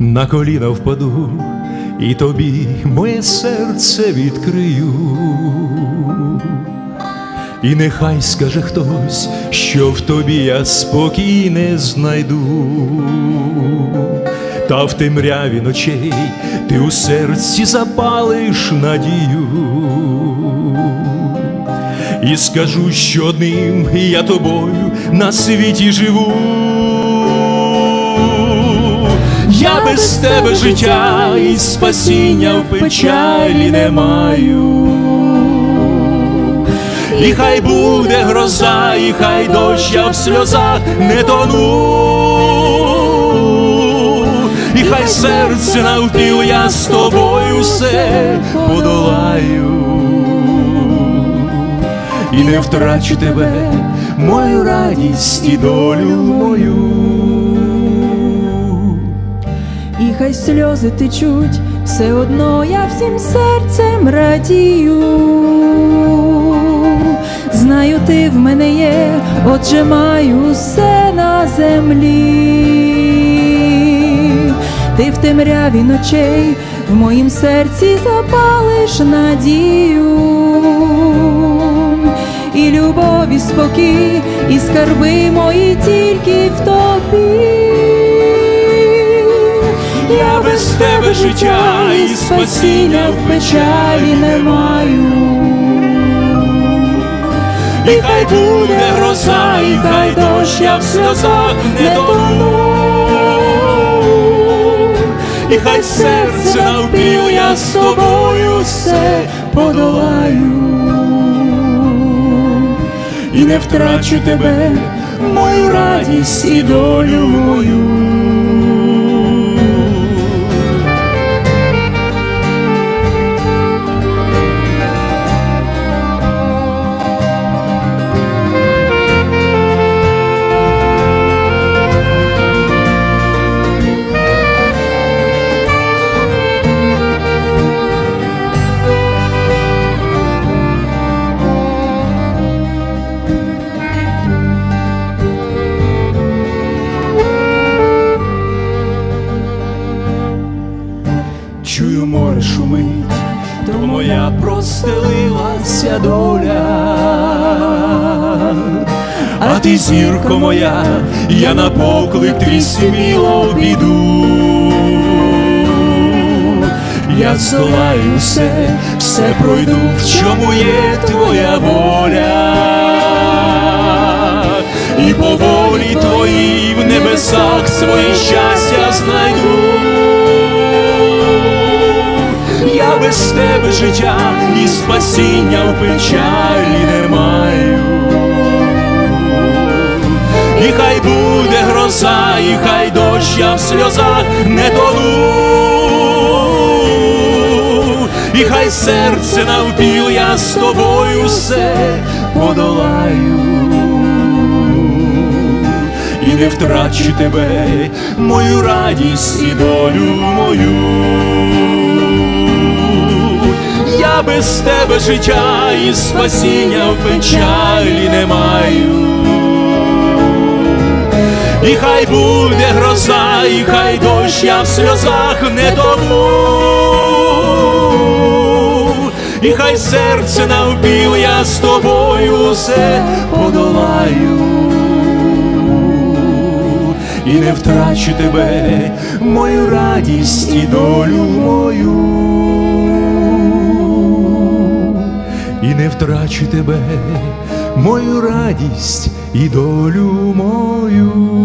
на коліна впаду і тобі моє серце відкрию. І нехай скаже хтось, що в тобі я спокій не знайду, та в темряві ночей ти у серці запалиш надію, і скажу, що одним я тобою на світі живу. Без тебе життя і спасіння в печалі не маю. І хай буде гроза, і хай дощ, я в сльозах не тону, і хай серце навпіл, я з тобою все подолаю, і не втрачу тебе, мою радість і долю мою. Хай сльози течуть, все одно я всім серцем радію. Знаю, ти в мене є, отже маю все на землі. Ти в темряві ночей в моїм серці запалиш надію. І любові спокій, і скарби мої тільки в тобі. Я без тебе життя і спасіння в печалі не маю. І хай буде гроза, і хай дощ, я в сльозах не тону. І хай серце навпіл, я з тобою все подолаю. І не втрачу тебе, мою радість і долю мою. Простелилася доля, а ти зірко моя, я на поклик твій сміло піду. Я здолаю все, все пройду, в чому є твоя воля, і по волі твоїй в небесах своє щастя без тебе життя і спасіння в печалі не маю. І хай буде гроза, і хай дощ, я в сльозах не тону. І хай серце навпіл, я з тобою все подолаю. І не втрачу тебе, мою радість і долю мою. Без тебе життя і спасіння в печалі не маю. І хай буде гроза, і хай дощ, я в сльозах не тону. І хай серце навпіл, я з тобою все подолаю. І не втрачу тебе, мою радість і долю мою. Втрачу тебе, мою радість і долю мою.